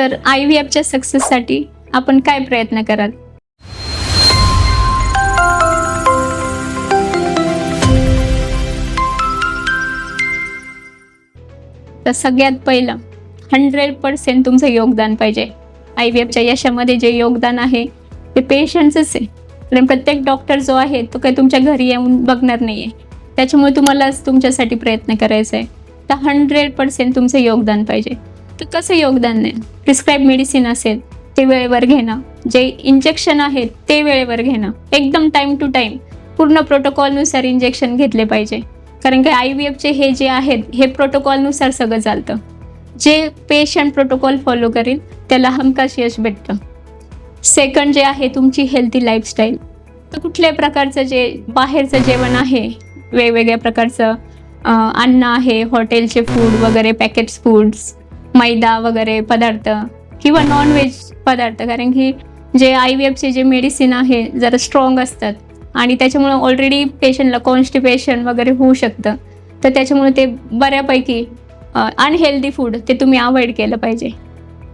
तर I V एफच्या सक्सेससाठी आपण काय प्रयत्न कराल? तर सगळ्यात पहिलं हंड्रेड पर्सेंट तुमचं योगदान पाहिजे. आय व्ही एफच्या यशामध्ये जे योगदान आहे ते पेशंटचंच आहे. कारण प्रत्येक डॉक्टर जो आहे तो काही तुमच्या घरी येऊन बघणार नाही आहे त्याच्यामुळे तुम्हालाच तुमच्यासाठी प्रयत्न करायचा आहे तर हंड्रेड पर्सेंट तुमचं योगदान पाहिजे. तर कसं योगदान नाही प्रिस्क्राईब मेडिसिन असेल ते वेळेवर घेणं. जे इंजेक्शन आहेत ते वेळेवर घेणं. एकदम टाईम टू टाईम पूर्ण प्रोटोकॉलनुसार इंजेक्शन घेतले पाहिजे. कारण की आय व्ही एफचे हे जे आहेत हे प्रोटोकॉलनुसार सगळं चालतं. जे पेशंट प्रोटोकॉल फॉलो करेल त्याला हमखास यश भेटतं. सेकंड जे आहे तुमची हेल्थी लाईफस्टाईल तर कुठल्याही प्रकारचं जे बाहेरचं जेवण आहे वेगवेगळ्या प्रकारचं अन्न आहे हॉटेलचे फूड वगैरे पॅकेट्स फूड्स मैदा वगैरे पदार्थ किंवा नॉनव्हेज पदार्थ. कारण की जे आय व्ही एफचे जे मेडिसिन आहे जरा स्ट्रॉंग असतात. आणि त्याच्यामुळे ऑलरेडी पेशंटला कॉन्स्टिपेशन वगैरे होऊ शकतं. तर त्याच्यामुळे ते बऱ्यापैकी अनहेल्दी फूड ते तुम्ही अवॉइड केलं पाहिजे.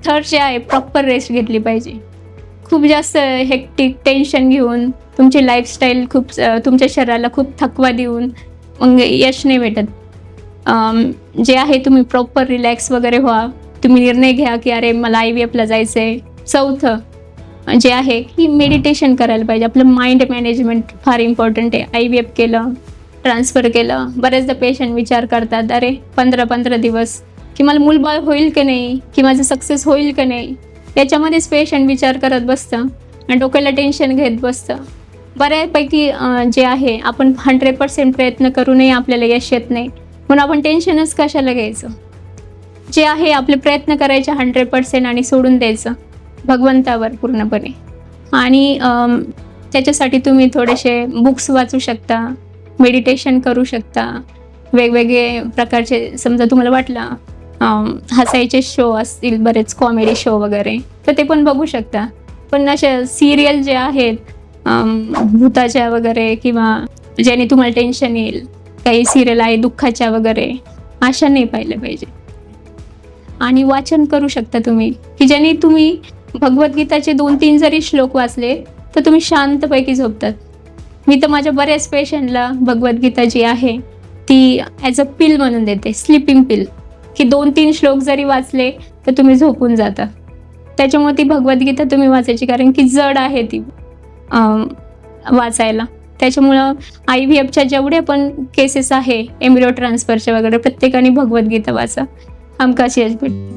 थर्ड जे आहे प्रॉपर रेस्ट घेतली पाहिजे. खूप जास्त हेक्टिक टेन्शन घेऊन तुमची लाईफस्टाईल खूप तुमच्या शरीराला खूप थकवा देऊन मग यश नाही भेटत. जे आहे तुम्ही प्रॉपर रिलॅक्स वगैरे व्हा. तुम्ही निर्णय घ्या की अरे मला आय व्ही एफला जायचं आहे चौथं जे आहे की मेडिटेशन करायला पाहिजे. आपलं माइंड मॅनेजमेंट फार इम्पॉर्टंट आहे. आय व्ही एफ केलं ट्रान्सफर केलं बरेचदा पेशंट विचार करतात अरे पंधरा पंधरा दिवस की मला मूलबाळ होईल की नाही? की माझं सक्सेस होईल की नाही? याच्यामध्येच पेशंट विचार करत बसतं आणि डोक्याला टेन्शन घेत बसतं. बऱ्यापैकी जे आहे आपण हंड्रेड पर्सेंट प्रयत्न करूनही आपल्याला यश येत नाही. म्हणून आपण टेन्शनच कशाला घ्यायचं? जे आहे आपले प्रयत्न करायचे हंड्रेड पर्सेंट आणि सोडून द्यायचं भगवंतावर पूर्णपणे. आणि त्याच्यासाठी तुम्ही थोडेसे बुक्स वाचू शकता मेडिटेशन करू शकता वेगवेगळे प्रकारचे समजा तुम्हाला वाटलं हसायचे शो असतील बरेच कॉमेडी शो वगैरे तर ते पण बघू शकता. पण अशा सिरियल जे आहेत भूताच्या वगैरे किंवा ज्याने तुम्हाला टेन्शन येईल काही सिरियल आहे दुःखाच्या वगैरे अशा नाही पाहिलं पाहिजे. आणि वाचन करू शकता तुम्ही की ज्याने तुम्ही भगवद्गीताचे दोन तीन जरी श्लोक वाचले तर तुम्ही शांतपैकी झोपतात. मी तर माझ्या बऱ्याच पेशंटला भगवद्गीता जी आहे ती ॲज अ पिल म्हणून देते स्लिपिंग पिल की दोन तीन श्लोक जरी वाचले तर तुम्ही झोपून जाता. त्याच्यामुळे ती भगवद्गीता तुम्ही वाचायची कारण की जड आहे ती वाचायला. त्याच्यामुळं आय व्ही एफच्या जेवढे पण केसेस आहे एम्ब्रिओ ट्रान्सफरच्या वगैरे प्रत्येकाने भगवद्गीता वाचा. आमकाशी यश भेट